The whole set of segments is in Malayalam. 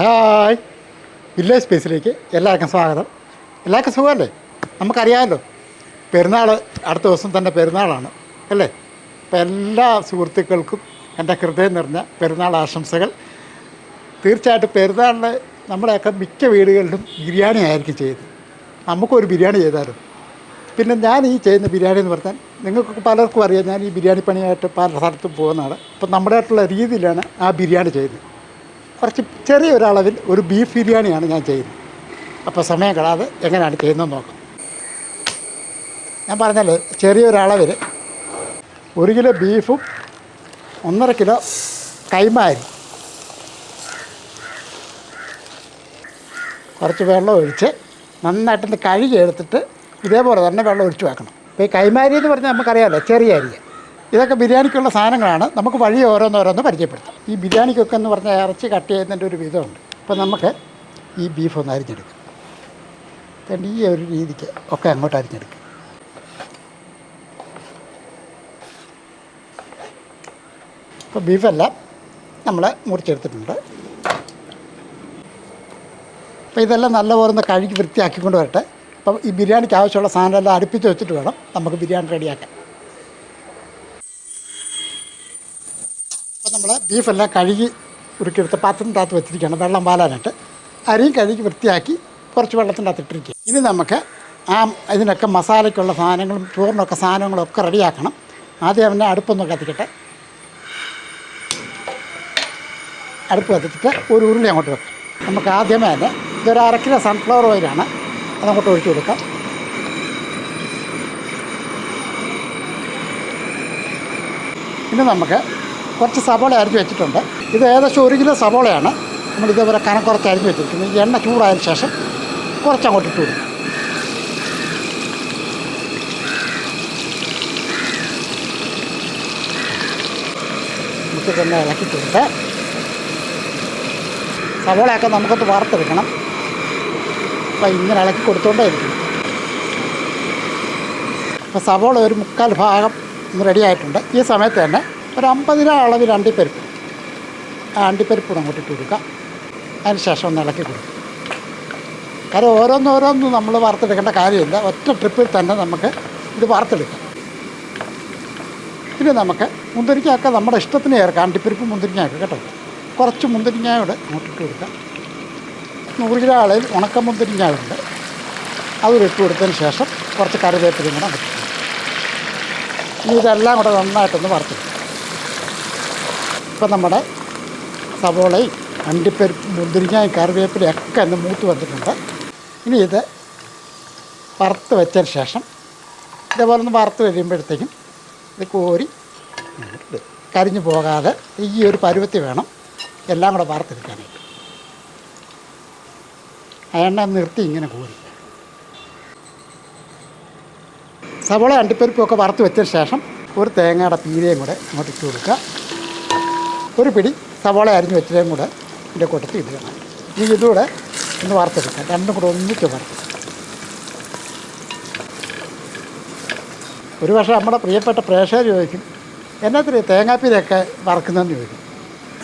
ഹായ്. വില്ലേജ് സ്പേസിലേക്ക് എല്ലാവർക്കും സ്വാഗതം. എല്ലാവർക്കും സുഖമല്ലേ? നമുക്കറിയാമല്ലോ. പെരുന്നാൾ അടുത്ത ദിവസം തന്നെ പെരുന്നാളാണ് അല്ലേ? അപ്പം എല്ലാ സുഹൃത്തുക്കൾക്കും എന്റെ ഹൃദയം നിറഞ്ഞ പെരുന്നാൾ ആശംസകൾ. തീർച്ചയായിട്ടും പെരുന്നാളിന് നമ്മുടെയൊക്കെ മിക്ക വീടുകളിലും ബിരിയാണി ആയിരിക്കും ചെയ്ത് നമുക്കൊരു ബിരിയാണി ചെയ്താലും? പിന്നെ ഞാൻ ഈ ചെയ്യുന്ന ബിരിയാണി എന്ന് പറഞ്ഞാൽ നിങ്ങൾക്ക് പലർക്കും അറിയാം ഞാൻ ഈ ബിരിയാണി പണിയായിട്ട് പല സ്ഥലത്തും പോകുന്നതാണ്. അപ്പം നമ്മുടെ ആയിട്ടുള്ള രീതിയിലാണ് ആ ബിരിയാണി ചെയ്യുന്നത്. കുറച്ച് ചെറിയൊരളവിൽ ഒരു ബീഫ് ബിരിയാണിയാണ് ഞാൻ ചെയ്യുന്നത്. അപ്പോൾ സമയം കളാതെ എങ്ങനെയാണ് ചെയ്യുന്നത് നോക്കാം. ഞാൻ പറഞ്ഞല്ലോ ചെറിയൊരളവിൽ ഒരു കിലോ ബീഫും ഒന്നര കിലോ കൈമാരി. കുറച്ച് വെള്ളം ഒഴിച്ച് നന്നായിട്ടൊന്ന് കഴുകി എടുത്തിട്ട് ഇതേപോലെ തന്നെ വെള്ളം ഒഴിച്ച് വെക്കണം. അപ്പോൾ ഈ കൈമാരി എന്ന് പറഞ്ഞാൽ നമുക്കറിയാമല്ലോ ചെറിയ അരിയ ഇതൊക്കെ ബിരിയാണിക്കുള്ള സാധനങ്ങളാണ്. നമുക്ക് വഴി ഓരോന്നോരോന്ന് പരിചയപ്പെടുത്താം. ഈ ബിരിയാണിക്കൊക്കെ എന്ന് പറഞ്ഞാൽ ഇറച്ചി കട്ട് ചെയ്യുന്നതിന്റെ ഒരു വിധമുണ്ട്. അപ്പോൾ നമുക്ക് ഈ ബീഫ് ഒന്ന് അരിഞ്ഞെടുക്കാം. ഈ ഒരു രീതിക്ക് ഒക്കെ അങ്ങോട്ട് അരിഞ്ഞെടുക്കാം. അപ്പോൾ ബീഫെല്ലാം നമ്മൾ മുറിച്ചെടുത്തിട്ടുണ്ട്. അപ്പോൾ ഇതെല്ലാം നല്ലപോലെ ഒന്ന് കഴുകി വൃത്തിയാക്കിക്കൊണ്ട് വരട്ടെ. അപ്പം ഈ ബിരിയാണിക്ക് ആവശ്യമുള്ള സാധനമെല്ലാം അടുപ്പിച്ച് വെച്ചിട്ട് വേണം നമുക്ക് ബിരിയാണി റെഡിയാക്കാൻ. നമ്മൾ ബീഫെല്ലാം കഴുകി ഉരുക്കിയെടുത്ത് പാത്രത്തിന്റെ അകത്ത് വെച്ചിരിക്കുകയാണ്. വെള്ളം വാലാനായിട്ട്. അരിയും കഴുകി വൃത്തിയാക്കി കുറച്ച് വെള്ളത്തിന്റെ അകത്ത് ഇട്ടിരിക്കുക ഇനി നമുക്ക് ആ ഇതിനൊക്കെ മസാലയ്ക്കുള്ള സാധനങ്ങളും ചോറിനൊക്കെ സാധനങ്ങളും ഒക്കെ റെഡിയാക്കണം. ആദ്യം അവനെ അടുപ്പൊന്ന് കത്തിക്കട്ടെ. അടുപ്പ് കത്തിച്ചിട്ട് ഒരു ഉരുളി അങ്ങോട്ട് വെക്കാം. നമുക്ക് ആദ്യമേ തന്നെ ഇതൊരു അര കിലോ സൺഫ്ലവർ ഓയിലാണ് അതങ്ങോട്ട് ഒഴിച്ചു കൊടുക്കാം. ഇനി നമുക്ക് കുറച്ച് സവോള അരിഞ്ഞ് വെച്ചിട്ടുണ്ട്. ഇത് ഏകദേശം ഒരു കിലോ സവോളയാണ്. നമ്മൾ ഇതേപോലെ കനക്കുറച്ച് അരിഞ്ഞ് വെച്ചിരിക്കുന്നത് എണ്ണ ചൂടായ ശേഷം കുറച്ച് അങ്ങോട്ട് ഇട്ട് കൊടുക്കും. നമുക്ക് തന്നെ ഇളക്കി സവോളയൊക്കെ നമുക്കൊന്ന് വറുത്തെടുക്കണം. അപ്പം ഇങ്ങനെ ഇളക്കി കൊടുത്തോണ്ടേ ഇരിക്കണം അപ്പോൾ സവോള ഒരു മുക്കാൽ ഭാഗം റെഡിയായിട്ടുണ്ട് ഈ സമയത്ത് തന്നെ ഒരു അമ്പതിനാ അളവിൽ അണ്ടിപ്പരിപ്പ്. ആ അണ്ടിപ്പരിപ്പ് അങ്ങോട്ട് ഇട്ട് കൊടുക്കുക. അതിന് ശേഷം ഒന്ന് ഇളക്കി കൊടുക്കുക. കാരണം ഓരോന്നോരോന്നും നമ്മൾ വറുത്തെടുക്കേണ്ട കാര്യമില്ല. ഒറ്റ ട്രിപ്പിൽ തന്നെ നമുക്ക് ഇത് വറുത്തെടുക്കാം. ഇനി നമുക്ക് മുന്തിരിങ്ങയൊക്കെ നമ്മുടെ ഇഷ്ടത്തിന് ചേർക്കാം. അണ്ടിപ്പരിപ്പ് മുന്തിരിങ്ങയൊക്കെ കേട്ടോ. കുറച്ച് മുന്തിരിങ്ങയോട് അങ്ങോട്ട് ഇട്ട് കൊടുക്കാം നൂറ് കിലോ അളവിൽ ഉണക്ക മുന്തിരിങ്ങയുണ്ട്. അതും ഇട്ട് കൊടുത്തതിന് ശേഷം കുറച്ച് കറിവേപ്പിലയും കൂടെ ഇതെല്ലാം കൂടെ നന്നായിട്ടൊന്ന് വറുത്തെടുക്കാം ഇപ്പം നമ്മുടെ സവോളയും അണ്ടിപ്പരിപ്പ് മുന്തിരിങ്ങായും കറിവേപ്പിലയും ഒക്കെ ഒന്ന് മൂത്ത് വന്നിട്ടുണ്ട്. ഇനി ഇത് വറുത്ത് വെച്ചതിന് ശേഷം ഇതേപോലെ ഒന്ന് വറുത്ത് കഴിയുമ്പോഴത്തേക്കും ഇത് കോരി കരിഞ്ഞു പോകാതെ ഈ ഒരു പരുവത്തി വേണം എല്ലാം കൂടെ വറുത്തെടുക്കാനായിട്ട്. എണ്ണ നിർത്തി ഇങ്ങനെ കോരി. സവോള അണ്ടിപ്പരിപ്പൊക്കെ വറുത്ത് വെച്ചതിന് ശേഷം ഒരു തേങ്ങയുടെ പീരയും കൂടെ അങ്ങോട്ട് ഇട്ട് കൊടുക്കുക. ഒരു പിടി സവാള അരിഞ്ഞ് വെച്ചതും കൂടെ ഇതിന്റെ കൂട്ടത്തിൽ ഇടുകയാണ് ഇനി ഇതുകൂടെ ഒന്ന് വറുത്തെടുക്കാം. രണ്ടും കൂടെ ഒന്നിച്ച് വറുത്തെടുക്കാം. ഒരു പക്ഷേ നമ്മുടെ പ്രിയപ്പെട്ട പ്രേക്ഷകർ ചോദിക്കും എന്നത്തിന് തേങ്ങാപ്പീരൊക്കെ വറക്കുന്നതെന്ന് ചോദിക്കും?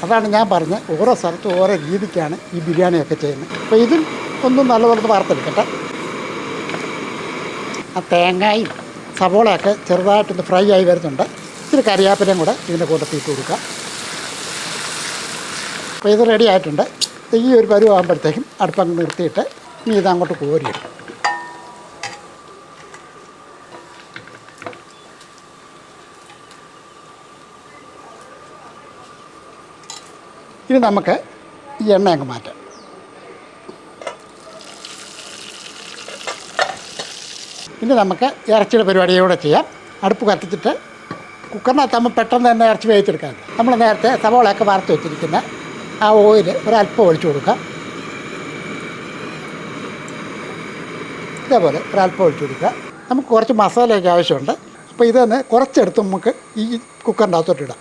അതാണ് ഞാൻ പറഞ്ഞത്. ഓരോ സ്ഥലത്തും ഓരോ രീതിക്കാണ് ഈ ബിരിയാണിയൊക്കെ ചെയ്യുന്നത്. അപ്പോൾ ഇതും ഒന്നും നല്ലപോലെ വറുത്തെടുക്കട്ടെ. ആ തേങ്ങയും സവോളയൊക്കെ ചെറുതായിട്ടൊന്ന് ഫ്രൈ ആയി വരുന്നുണ്ട്. ഇച്ചിരി കറിയാപ്പിലയും കൂടെ ഇതിന്റെ കൂട്ടത്തിൽ ഇട്ട് കൊടുക്കുക അപ്പോൾ ഇത് റെഡി ആയിട്ടുണ്ട്. ഈ ഒരു പരുവാകുമ്പോഴത്തേക്കും അടുപ്പങ്ങ് നിർത്തിയിട്ട് ഇനി ഇതങ്ങോട്ട് കോരിയിടും ഇനി നമുക്ക് ഈ എണ്ണ അങ്ങ് മാറ്റാം. ഇനി നമുക്ക് ഇറച്ചിയുടെ പരിപാടിയോടെ ചെയ്യാം. അടുപ്പ് കത്തിച്ചിട്ട് കുക്കറിനകത്താകുമ്പോൾ പെട്ടെന്ന് തന്നെ ഇറച്ചി വേവിച്ചെടുക്കാം നമ്മൾ നേരത്തെ സവോളയൊക്കെ വറുത്ത് വെച്ചിരിക്കുന്ന ആ ഓയിൽ ഒരല്പം ഒഴിച്ചു കൊടുക്കാം ഇതേപോലെ ഒരല്പം ഒഴിച്ചു കൊടുക്കുക. നമുക്ക് കുറച്ച് മസാലയൊക്കെ ആവശ്യമുണ്ട്. അപ്പോൾ ഇതൊന്ന് കുറച്ചെടുത്ത് നമുക്ക് ഈ കുക്കറിന്റെ അകത്തോട്ട് ഇടാം.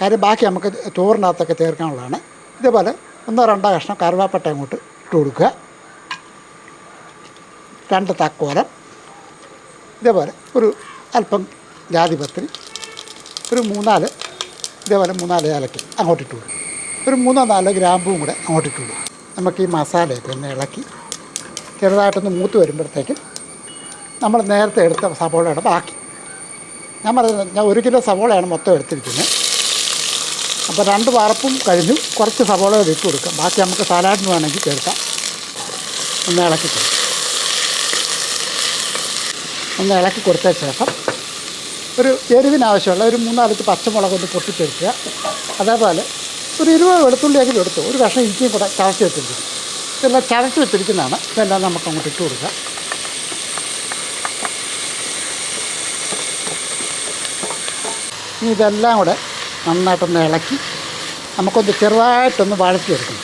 കാര്യം ബാക്കി നമുക്ക് ചോറിന്റെ അകത്തൊക്കെ ചേർക്കാനുള്ളതാണ്. ഇതേപോലെ ഒന്നോ രണ്ടോ കഷ്ണം കറുവാപ്പട്ട അങ്ങോട്ട് ഇട്ട് കൊടുക്കുക. രണ്ട് തക്കോലം. ഇതേപോലെ ഒരു അല്പം ജാതിപത്രി. ഒരു മൂന്നാൽ ഇതേപോലെ മൂന്നാൽ ഏലക്ക അങ്ങോട്ട് ഇട്ട് കൊടുക്കും ഒരു മൂന്നോ നാലോ ഗ്രാമ്പും കൂടെ അങ്ങോട്ട് ഇട്ടു കൊടുക്കും നമുക്ക് ഈ മസാലയൊക്കെ ഒന്ന് ഇളക്കി ചെറുതായിട്ടൊന്ന് മൂത്ത് വരുമ്പോഴത്തേക്കും നമ്മൾ നേരത്തെ എടുത്ത സവോളയുടെ ബാക്കി. ഞാൻ പറയുന്നത് ഞാൻ ഒരു കിലോ സവോളയാണ് മൊത്തം എടുത്തിരിക്കുന്നത്. അപ്പോൾ രണ്ട് വറപ്പും കഴിഞ്ഞു. കുറച്ച് സവോള ഇട്ട് കൊടുക്കാം. ബാക്കി നമുക്ക് സലാഡിന് വേണമെങ്കിൽ ചേർക്കാം. ഒന്ന് ഇളക്കി കൊടുക്കാം. ഒന്ന് ഇളക്കി കൊടുത്ത ശേഷം ഒരു എരിവിനാവശ്യമുള്ള ഒരു മൂന്നാലത്ത് പച്ചമുളക് ഒന്ന് പൊട്ടിച്ചെടുക്കുക. അതേപോലെ ഒരു ഇരുപത് വെളുത്തുള്ളിയെങ്കിലും എടുത്തു ഒരു കഷ്ണം ഇഞ്ചിയും കൂടെ ചതച്ച് വെച്ചിരിക്കും ഇതെല്ലാം ചതച്ച് വെച്ചിരിക്കുന്നതാണ്. ഇതെല്ലാം നമുക്ക് അങ്ങോട്ട് ഇട്ട് കൊടുക്കാം. ഇനി ഇതെല്ലാം കൂടെ നന്നായിട്ടൊന്ന് ഇളക്കി നമുക്കൊന്ന് ചെറുതായിട്ടൊന്ന് വഴറ്റിയെടുക്കണം.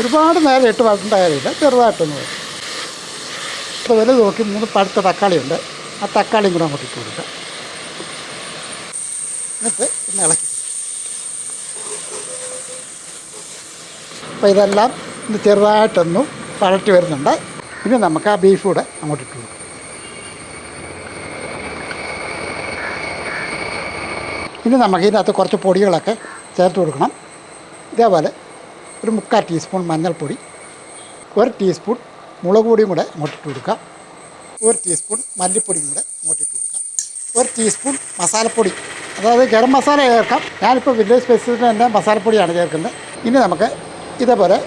ഒരുപാട് നേരം ഇട്ട് വളർത്തേണ്ട കാര്യമില്ല. ചെറുതായിട്ടൊന്ന്. ഇപ്പോൾ വില നോക്കി മൂന്ന് പഴുത്ത തക്കാളിയുണ്ട്. ആ തക്കാളിയും കൂടെ അങ്ങോട്ട് ഇട്ട് കൊടുക്കുക എന്നിട്ട് ഒന്ന് ഇളക്കി. അപ്പോൾ ഇതെല്ലാം ഒന്ന് ചെറുതായിട്ടൊന്ന് വഴറ്റി വരുന്നുണ്ട്. ഇനി നമുക്ക് ആ ബീഫ് കൂടെ അങ്ങോട്ട് ഇട്ടു കൊടുക്കും. ഇനി നമുക്ക് ഇതിനകത്ത് കുറച്ച് പൊടികളൊക്കെ ചേർത്ത് കൊടുക്കണം. ഇതേപോലെ ഒരു മുക്കാൽ ടീസ്പൂൺ മഞ്ഞൾപ്പൊടി ഒരു ടീസ്പൂൺ മുളക് പൊടിയും കൂടെ അങ്ങോട്ടിട്ട് കൊടുക്കുക ഒരു ടീസ്പൂൺ മല്ലിപ്പൊടിയും കൂടെ അങ്ങോട്ടിട്ട് കൊടുക്കുക ഒരു ടീസ്പൂൺ മസാലപ്പൊടി. അതായത് ഗരം മസാല ചേർക്കാം. ഞാനിപ്പോൾ വില്ലേജ് സ്പെസിഫിക് തന്നെ മസാലപ്പൊടിയാണ് ചേർക്കുന്നത്. ഇനി നമുക്ക് ഇതേപോലെ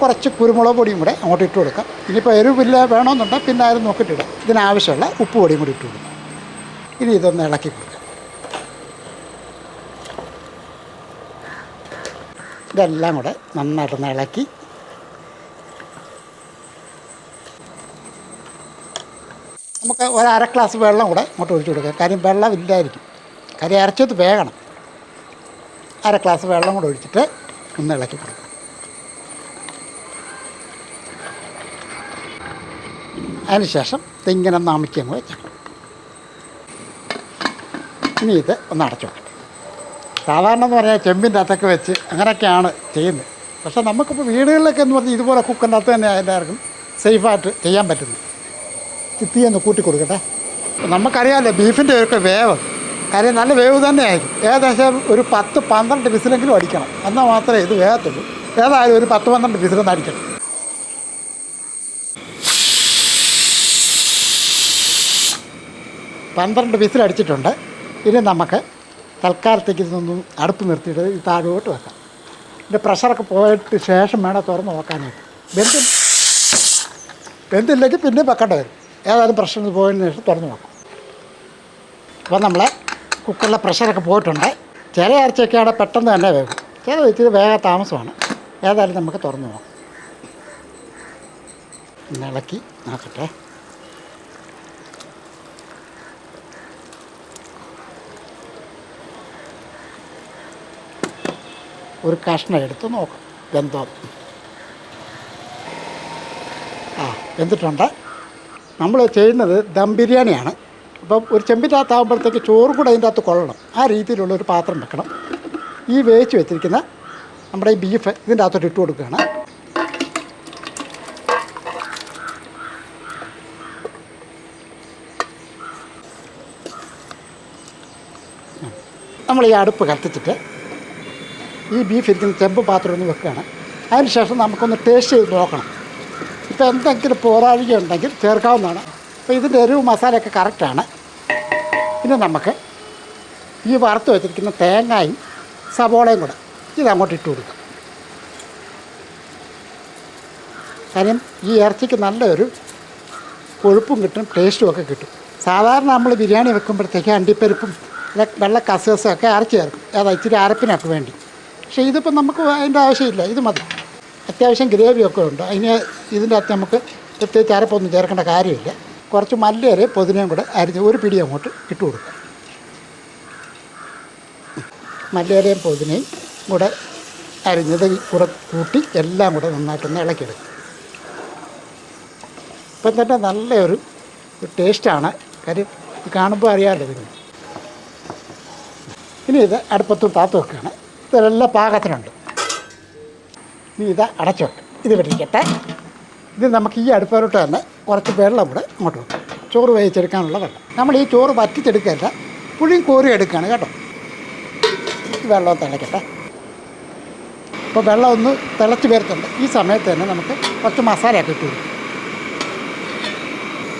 കുറച്ച് കുരുമുളക് പൊടിയും കൂടെ അങ്ങോട്ട് ഇട്ട് കൊടുക്കാം. ഇനിയിപ്പോൾ എരിവില്ല വേണമെന്നുണ്ടെങ്കിൽ പിന്നെ ആരും നോക്കിയിട്ടിടാം ഇതിനാവശ്യമുള്ള ഉപ്പ് പൊടിയും കൂടി ഇട്ട് കൊടുക്കാം. ഇനി ഇതൊന്ന് ഇളക്കി കൊടുക്കാം. ഇതെല്ലാം കൂടെ നന്നായിട്ടൊന്ന് ഇളക്കി. നമുക്ക് ഒരു അര ഗ്ലാസ് വെള്ളം കൂടെ അങ്ങോട്ട് ഒഴിച്ചു കൊടുക്കാം. കാര്യം വെള്ളം ഇല്ലായിരിക്കും. കാര്യം അരച്ചത് വേകണം. അര ഗ്ലാസ് വെള്ളം കൂടെ ഒഴിച്ചിട്ട് ഒന്ന് ഇളക്കി കൊടുക്കാം. അതിനുശേഷം ഇതിങ്ങനെ നാമിക്കുക അങ്ങ് വെച്ചേക്കണം ഇനി ഇത് ഒന്ന് അടച്ചു സാധാരണ എന്ന് പറഞ്ഞാൽ ചെമ്പിന്റെ അകത്തൊക്കെ വെച്ച് അങ്ങനെയൊക്കെയാണ് ചെയ്യുന്നത്. പക്ഷേ നമുക്കിപ്പോൾ വീടുകളിലൊക്കെ എന്ന് പറഞ്ഞാൽ ഇതുപോലെ കുക്കറിന്റെ അകത്ത് തന്നെ എല്ലാവർക്കും സേഫായിട്ട് ചെയ്യാൻ പറ്റുന്നു ചിത്തി ഒന്ന് കൂട്ടി കൊടുക്കട്ടെ. നമുക്കറിയാമല്ലോ ബീഫിന്റെ ഒക്കെ വേവ്. കാര്യം നല്ല വേവ് തന്നെ ആയിരിക്കും ഏകദേശം ഒരു പത്ത് പന്ത്രണ്ട് വിസിലെങ്കിലും അടിക്കണം. എന്നാൽ മാത്രമേ ഇത് വേഗത്തുള്ളൂ ഏതായാലും ഒരു പത്ത് പന്ത്രണ്ട് വിസിലൊന്നും അടിക്കണം. പന്ത്രണ്ട് വിസിലടിച്ചിട്ടുണ്ട് ഇനി നമുക്ക് തൽക്കാലത്തേക്ക് ഇതൊന്നും അടുപ്പ് നിർത്തിയിട്ട് താഴോട്ട് വെക്കാം. ഇതിന്റെ പ്രഷറൊക്കെ പോയിട്ട് ശേഷം വേണം തുറന്ന് നോക്കാനായിട്ട്. വെന്തി വെന്തില്ലെങ്കിൽ പിന്നെ വെക്കേണ്ടി വരും. ഏതായാലും പ്രഷർ പോയതിന് ശേഷം തുറന്ന് നോക്കും അപ്പോൾ നമ്മൾ കുക്കറിലെ പ്രഷറൊക്കെ പോയിട്ടുണ്ട്. ചില ഇറച്ചിയൊക്കെയാണ് പെട്ടെന്ന് തന്നെ വേകും ചില ഇച്ചിരി വേഗ താമസമാണ്. ഏതായാലും നമുക്ക് തുറന്ന് നോക്കാം. ഇളക്കി നോക്കട്ടെ. ഒരു കഷ്ണം എടുത്ത് നോക്കാം. വെന്തോ ആ വെന്തിട്ടുണ്ട് നമ്മൾ ചെയ്യുന്നത് ദം ബിരിയാണിയാണ്. അപ്പം ഒരു ചെമ്പിന്റെ അകത്താകുമ്പോഴത്തേക്ക് ചോറും കൂടെ അതിന്റെ അകത്ത് കൊള്ളണം. ആ രീതിയിലുള്ള ഒരു പാത്രം വെക്കണം. ഈ വേവിച്ച് വെച്ചിരിക്കുന്ന നമ്മുടെ ഈ ബീഫ് ഇതിന്റെ അകത്തോട്ട് ഇട്ട് കൊടുക്കുകയാണ്. നമ്മൾ ഈ അടുപ്പ് കത്തിച്ചിട്ട് ഈ ബീഫ് ഇരിക്കുന്ന ചെമ്പ് പാത്രം ഒന്ന് വെക്കുകയാണ്. അതിന് ശേഷം നമുക്കൊന്ന് ടേസ്റ്റ് ചെയ്ത് നോക്കണം. ഇപ്പോൾ എന്തെങ്കിലും പോരാഴിക ഉണ്ടെങ്കിൽ ചേർക്കാവുന്നതാണ്. അപ്പോൾ ഇതിന്റെ എരിവ് മസാലയൊക്കെ കറക്റ്റാണ് ഇനി നമുക്ക് ഈ വറുത്ത് വെച്ചിരിക്കുന്ന തേങ്ങയും സവോളയും കൂടെ ഇത് അങ്ങോട്ട് ഇട്ട് കൊടുക്കാം. കാര്യം ഈ ഇറച്ചിക്ക് നല്ലൊരു കൊഴുപ്പും കിട്ടും ടേസ്റ്റും ഒക്കെ കിട്ടും. സാധാരണ നമ്മൾ ബിരിയാണി വെക്കുമ്പോഴത്തേക്ക് അണ്ടിപ്പരിപ്പും വെള്ള കസേസൊക്കെ അരച്ച് ചേർക്കും. അതാ ഇച്ചിരി അരപ്പിനൊക്കെ വേണ്ടി. പക്ഷേ ഇതിപ്പോൾ നമുക്ക് അതിന്റെ ആവശ്യമില്ല. ഇത് മതി. അത്യാവശ്യം ഗ്രേവിയൊക്കെ ഉണ്ട്. അതിന് ഇതിന്റെ അകത്ത് നമുക്ക് പ്രത്യേകിച്ച് അരപ്പൊന്നും ചേർക്കേണ്ട കാര്യമില്ല. കുറച്ച് മല്ലേറെ പുതിനയും കൂടെ അരിഞ്ഞ് ഒരു പിടി അങ്ങോട്ട് ഇട്ട് കൊടുക്കുക. മല്ലിയരയും പൊതിനേയും കൂടെ അരിഞ്ഞത് കൂടെ കൂട്ടി എല്ലാം കൂടെ നന്നായിട്ടൊന്ന് ഇളക്കിയെടുക്കും ഇപ്പം തന്നെ നല്ലൊരു ടേസ്റ്റാണ്. കാര്യം കാണുമ്പോൾ അറിയാമല്ലോ ഇതിന്. ഇനി ഇത് അടുപ്പത്തും താത്തു വെക്കുകയാണ് ഇതെല്ലാം പാകത്തിനുണ്ട്. ഇനി ഇത് അടച്ചോട്ട് ഇത് വെടിക്കട്ടെ ഇത് നമുക്ക് ഈ അടുപ്പിലോട്ട് തന്നെ കുറച്ച് വെള്ളം കൂടെ അങ്ങോട്ട് വെക്കാം. ചോറ് വേവിച്ചെടുക്കാനുള്ള വെള്ളം. നമ്മൾ ഈ ചോറ് വറ്റിച്ചെടുക്കല്ല പുളിയും കോരി എടുക്കുകയാണ് കേട്ടോ. വെള്ളം തിളയ്ക്കട്ടെ അപ്പോൾ വെള്ളം ഒന്ന് തിളച്ച് വരുത്തുണ്ട് ഈ സമയത്ത് തന്നെ നമുക്ക് കുറച്ച് മസാലയൊക്കെ ഇട്ട് കൊടുക്കും.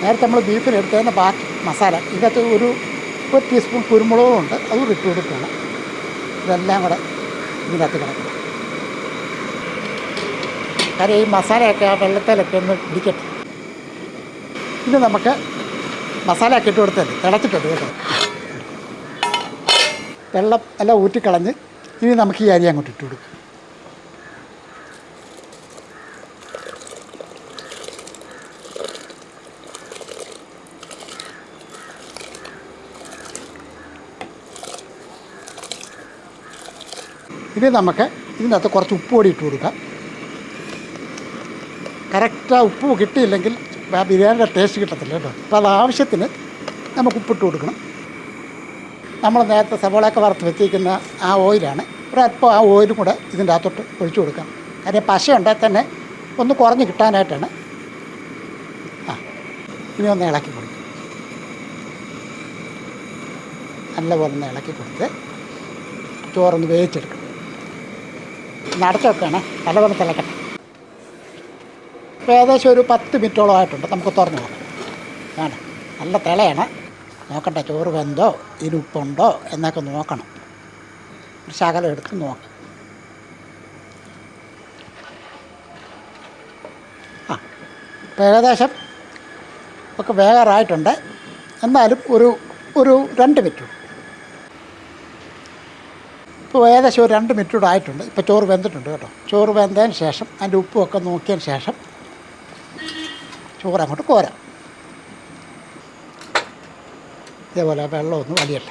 നേരത്തെ നമ്മൾ ബീഫിന് തന്നെ ബാക്കി മസാല. ഇതിനകത്ത് ഒരു ഒരു ടീസ്പൂൺ കുരുമുളകും ഉണ്ട്. അതും ഇട്ട് കൊടുക്കുകയാണ്. ഇതെല്ലാം കൂടെ ഇതിനകത്ത് കിടക്കും കാരണം ഈ മസാലയൊക്കെ ആ വെള്ളത്തിലൊക്കെ ഒന്ന് പിടിക്കട്ടെ. ഇത് നമുക്ക് മസാലയൊക്കെ ഇട്ട് കൊടുത്തല്ലേ തിളച്ചിട്ടുണ്ട് കേട്ടോ. വെള്ളം എല്ലാം ഊറ്റിക്കളഞ്ഞ് ഇനി നമുക്ക് ഈ അരി അങ്ങോട്ട് ഇട്ട് കൊടുക്കാം. ഇനി നമുക്ക് ഇതിനകത്ത് കുറച്ച് ഉപ്പ് കൂടി ഇട്ട് കൊടുക്കാം. കറക്റ്റ് ഉപ്പ് കിട്ടിയില്ലെങ്കിൽ ബിരിയാണിയുടെ ടേസ്റ്റ് കിട്ടത്തില്ല കേട്ടോ. അപ്പോൾ അത് ആവശ്യത്തിന് നമുക്ക് ഉപ്പിട്ട് കൊടുക്കണം. നമ്മൾ നേരത്തെ സവോളയൊക്കെ വറുത്ത് വെച്ചിരിക്കുന്ന ആ ഓയിലാണ് ഒരല്പം ആ ഓയിലും കൂടെ ഇതിന്റെ അകത്തോട്ട് ഒഴിച്ചു കൊടുക്കാം. കാര്യം പശ ഉണ്ടെങ്കിൽ തന്നെ ഒന്ന് കുറഞ്ഞ് കിട്ടാനായിട്ടാണ്. ആ ഇനി ഒന്ന് ഇളക്കി കൊടുക്കും. നല്ലപോലെ ഒന്ന് ഇളക്കി കൊടുത്ത് ചോറൊന്ന് വേവിച്ചെടുക്കണം. നടച്ചു വെക്കുകയാണേ നല്ലപോലെ ഇപ്പോൾ ഏകദേശം ഒരു പത്ത് മിനിറ്റോളം ആയിട്ടുണ്ട്. നമുക്ക് തുറന്നു നോക്കാം. വേണം നല്ല തിളയാണ്. നോക്കട്ടെ ചോറ് വെന്തോ ഇരുപ്പുണ്ടോ എന്നൊക്കെ നോക്കണം. ഒരു ശകലം എടുത്ത് നോക്കാം. ആ ഇപ്പോൾ ഏകദേശം ഒക്കെ വേഗറായിട്ടുണ്ട് എന്നാലും ഒരു ഒരു രണ്ട് മിനിറ്റ്. ഇപ്പോൾ ഏകദേശം ഒരു രണ്ട് മിനിറ്റ് കൂടെ ആയിട്ടുണ്ട്. ഇപ്പോൾ ചോറ് വെന്തിട്ടുണ്ട് കേട്ടോ. ചോറ് വെന്തതിന് ശേഷം അതിന്റെ ഉപ്പുമൊക്കെ നോക്കിയതിന് ശേഷം ചോറ് അങ്ങോട്ട് കോരാം. ഇതേപോലെ വെള്ളമൊന്നും വലിയല്ല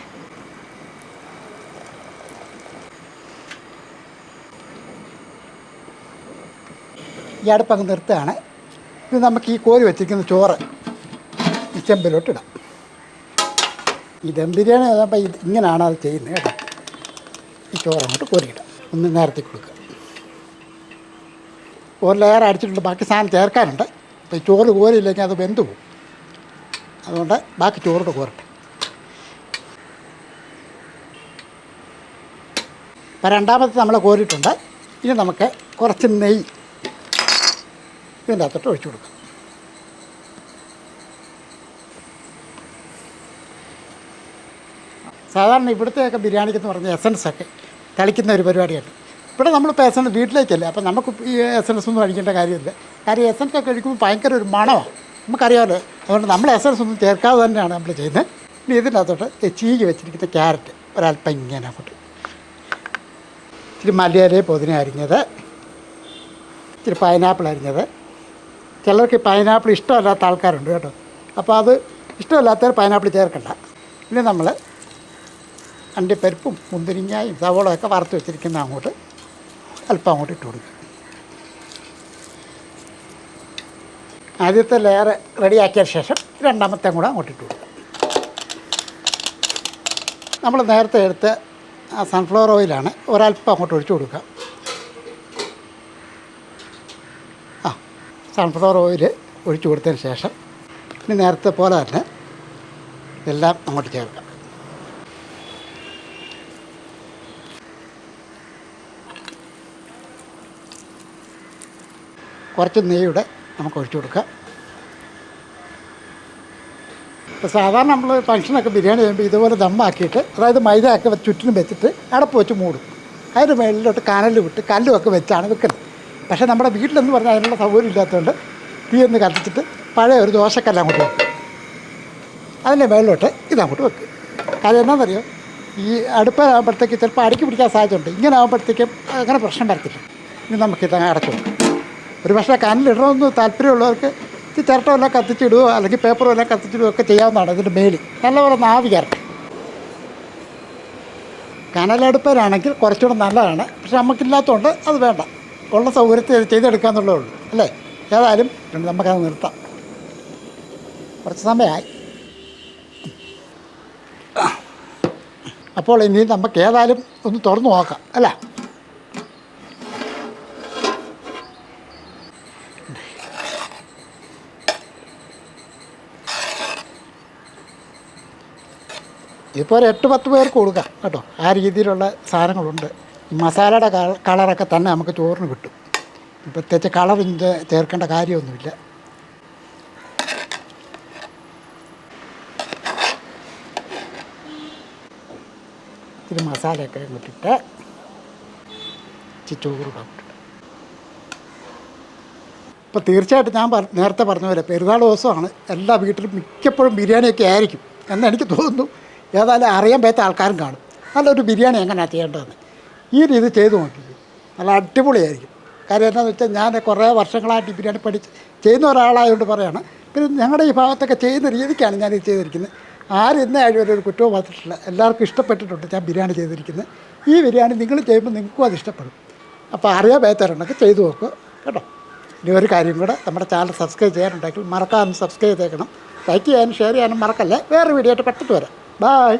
ഈ അടുപ്പങ്ങ് നിർത്തുകയാണ്. ഇത് നമുക്ക് ഈ കോരി വെച്ചിരിക്കുന്ന ചോറ് ഈ ചെമ്പിലോട്ടിടാം ഈ ദം ബിരിയാണി ഇങ്ങനെയാണ് അത് ചെയ്യുന്നത് കേട്ടോ. ഈ ചോറ് അങ്ങോട്ട് കോരിയിടാം ഒന്ന് നേരത്തെ കൊടുക്കുക. ഒരു ലെയർ അടിച്ചിട്ടുണ്ട് ബാക്കി സാധനം ചേർക്കാനുണ്ട്. അപ്പോൾ ഈ ചോറ് കോരിയില്ലെങ്കിൽ അത് വെന്ത് പോകും. അതുകൊണ്ട് ബാക്കി ചോറോട് കോരട്ടെ. അപ്പോൾ രണ്ടാമത്തെ നമ്മൾ കോരിയിട്ടുണ്ട്. ഇനി നമുക്ക് കുറച്ച് നെയ്യ് ഇതിന്റെ അകത്തോട്ട് ഒഴിച്ചു കൊടുക്കാം. സാധാരണ ഇവിടുത്തെയൊക്കെ ബിരിയാണിക്ക് എന്ന് പറഞ്ഞ എസൻസ് ഒക്കെ തളിക്കുന്ന ഒരു പരിപാടിയാണ് ഇവിടെ നമ്മളിപ്പോൾ എസൻസ് വീട്ടിലേക്കല്ലേ അപ്പോൾ നമുക്ക് ഈ എസൻസ് ഒന്നും അടിക്കേണ്ട കാര്യമില്ല. കാര്യം എസൻസ് ഒക്കെ കഴിക്കുമ്പോൾ ഭയങ്കര ഒരു മണമാണ്. നമുക്കറിയാമല്ലോ അതുകൊണ്ട് നമ്മൾ എസൻസ് ഒന്നും ചേർക്കാതെ തന്നെയാണ് നമ്മൾ ചെയ്യുന്നത്. ഇനി ഇതിനകത്തോട്ട് ചീകി വെച്ചിരിക്കുന്ന ക്യാരറ്റ് ഒരല്പം ഇങ്ങനെ അങ്ങോട്ട്. ഇച്ചിരി മല്ലിയില പൊതിന അരിഞ്ഞത് ഇച്ചിരി പൈനാപ്പിൾ അരിഞ്ഞത്. ചിലർക്ക് പൈനാപ്പിൾ ഇഷ്ടമല്ലാത്ത ആൾക്കാരുണ്ട് കേട്ടോ. അപ്പോൾ അത് ഇഷ്ടമല്ലാത്തവർ പൈനാപ്പിൾ ചേർക്കണ്ട. പിന്നെ നമ്മൾ അണ്ടിപ്പരിപ്പും മുന്തിരിങ്ങായും സവോളയൊക്കെ വറുത്ത് വെച്ചിരിക്കുന്ന അങ്ങോട്ട് അല്പം അങ്ങോട്ട് ഇട്ട് കൊടുക്കും ആദ്യത്തെ ലെയർ റെഡിയാക്കിയ ശേഷം രണ്ടാമത്തെ കൂടെ അങ്ങോട്ട് ഇട്ട് കൊടുക്കുക. നമ്മൾ നേരത്തെ എടുത്ത് സൺഫ്ലവർ ഓയിലാണ് ഒരല്പം അങ്ങോട്ട് ഒഴിച്ചു കൊടുക്കുക. ആ സൺഫ്ലവർ ഓയിൽ ഒഴിച്ചു കൊടുത്തതിന് ശേഷം ഇനി നേരത്തെ പോലെ തന്നെ എല്ലാം അങ്ങോട്ട് ചേർക്കാം. കുറച്ച് നെയ്യുടെ നമുക്ക് ഒഴിച്ചു കൊടുക്കാം ഇപ്പോൾ സാധാരണ നമ്മൾ ഫംഗ്ഷനൊക്കെ ബിരിയാണി ചെയ്യുമ്പോൾ ഇതുപോലെ ദമ്മാക്കിയിട്ട് അതായത് മൈദ ഒക്കെ ചുറ്റിനും വെച്ചിട്ട് അടപ്പ് വെച്ച് മൂടും. അതിന് മേളിലോട്ട് കനൽ വിട്ട് കല്ലുമൊക്കെ വെച്ചാണ് വെക്കുന്നത് പക്ഷേ നമ്മുടെ വീട്ടിലെന്ന് പറഞ്ഞാൽ അതിനുള്ള സൗകര്യം ഇല്ലാത്തതുകൊണ്ട് തീ ഒന്ന് കത്തിച്ചിട്ട് പഴയ ഒരു ദോശക്കല്ല അങ്ങോട്ട് വെക്കും. അതിന്റെ മേളിലോട്ട് ഇതങ്ങോട്ട് വെക്കും. കാര്യം എന്നാണെന്നറിയോ ഈ അടുപ്പാകുമ്പോഴത്തേക്ക് ചിലപ്പോൾ അടുക്കി പിടിക്കാൻ സാധ്യതയുണ്ട്. ഇങ്ങനെ ആകുമ്പോഴത്തേക്കും അങ്ങനെ പ്രശ്നം വരത്തില്ല. ഇനി നമുക്കിത് അടച്ചു വെക്കാം. ഒരു പക്ഷേ കനലിടണമെന്ന് താല്പര്യമുള്ളവർക്ക് ചിരട്ട വല്ലതും കത്തിച്ചിടുകയോ അല്ലെങ്കിൽ പേപ്പർ എല്ലാം കത്തിച്ചിടുകയോ ഒക്കെ ചെയ്യാവുന്നതാണ് ഇതിന്റെ മേലിൽ നല്ലപോലെ നാവികരട്ടെ കനലെടുപ്പിലാണെങ്കിൽ കുറച്ചുകൂടെ നല്ലതാണ്. പക്ഷെ നമുക്കില്ലാത്തതുകൊണ്ട് അത് വേണ്ട. ഉള്ള സൗകര്യത്തിൽ ചെയ്തെടുക്കാന്നുള്ളേ ഉള്ളൂ. അല്ലേ? ഏതായാലും നമുക്കത് നിർത്താം. കുറച്ച് സമയമായി. അപ്പോൾ ഇനി നമുക്ക് ഏതായാലും ഒന്ന് തുറന്നു നോക്കാം. അല്ലേ? ഇതിപ്പോൾ ഒരു എട്ട് പത്ത് പേർക്ക് കൊടുക്കാം കേട്ടോ. ആ രീതിയിലുള്ള സാധനങ്ങളുണ്ട്. മസാലയുടെ കള- കളറൊക്കെ തന്നെ നമുക്ക് ചോറിന് കിട്ടും. പ്രത്യേകിച്ച് കളർ ചേർക്കേണ്ട കാര്യമൊന്നുമില്ല. ഇത്തിരി മസാലയൊക്കെ ഇട്ടിട്ട് ഇച്ചിരി ചോറ് ഇടാം ഇപ്പോൾ തീർച്ചയായിട്ടും ഞാൻ നേരത്തെ പറഞ്ഞ പോലെ പെരുന്നാൾ ദിവസമാണ്. എല്ലാ വീട്ടിലും മിക്കപ്പോഴും ബിരിയാണിയൊക്കെ ആയിരിക്കും എന്ന് എനിക്ക് തോന്നുന്നു. ഏതായാലും അറിയാൻ പറ്റാത്ത ആൾക്കാരും കാണും. നല്ലൊരു ബിരിയാണി എങ്ങനെയാണ് ചെയ്യേണ്ടതെന്ന്. ഈ രീതി ചെയ്തു നോക്കി നല്ല അടിപൊളിയായിരിക്കും. കാര്യം എന്താണെന്ന് വെച്ചാൽ ഞാൻ കുറേ വർഷങ്ങളായിട്ട് ബിരിയാണി പഠിച്ച് ചെയ്യുന്ന ഒരാളായതുകൊണ്ട് പറയാണ്. പിന്നെ ഞങ്ങളുടെ ഈ ഭാഗത്തൊക്കെ ചെയ്യുന്ന രീതിക്കാണ് ഞാനിത് ചെയ്തിരിക്കുന്നത്. ആരും ഇന്ന വരെ ഒരു കുറ്റവും വന്നിട്ടില്ല. എല്ലാവർക്കും ഇഷ്ടപ്പെട്ടിട്ടുണ്ട് ഞാൻ ബിരിയാണി ചെയ്തിരിക്കുന്നത്. ഈ ബിരിയാണി നിങ്ങൾ ചെയ്യുമ്പോൾ നിങ്ങൾക്കും അത് ഇഷ്ടപ്പെടും. അപ്പോൾ അറിയാൻ പറ്റാറുണ്ടെങ്കിൽ ചെയ്തു നോക്കുക കേട്ടോ? ഇനി ഒരു കാര്യം കൂടെ നമ്മുടെ ചാനൽ സബ്സ്ക്രൈബ് ചെയ്യാനുണ്ടെങ്കിൽ മറക്കാതെ സബ്സ്ക്രൈബ് ചെയ്തേക്കണം. ലൈക്ക് ചെയ്യാനും ഷെയർ ചെയ്യാനും മറക്കല്ലേ. വേറെ വീഡിയോ ആയിട്ട് പെട്ടെന്ന് വരാം. Bye.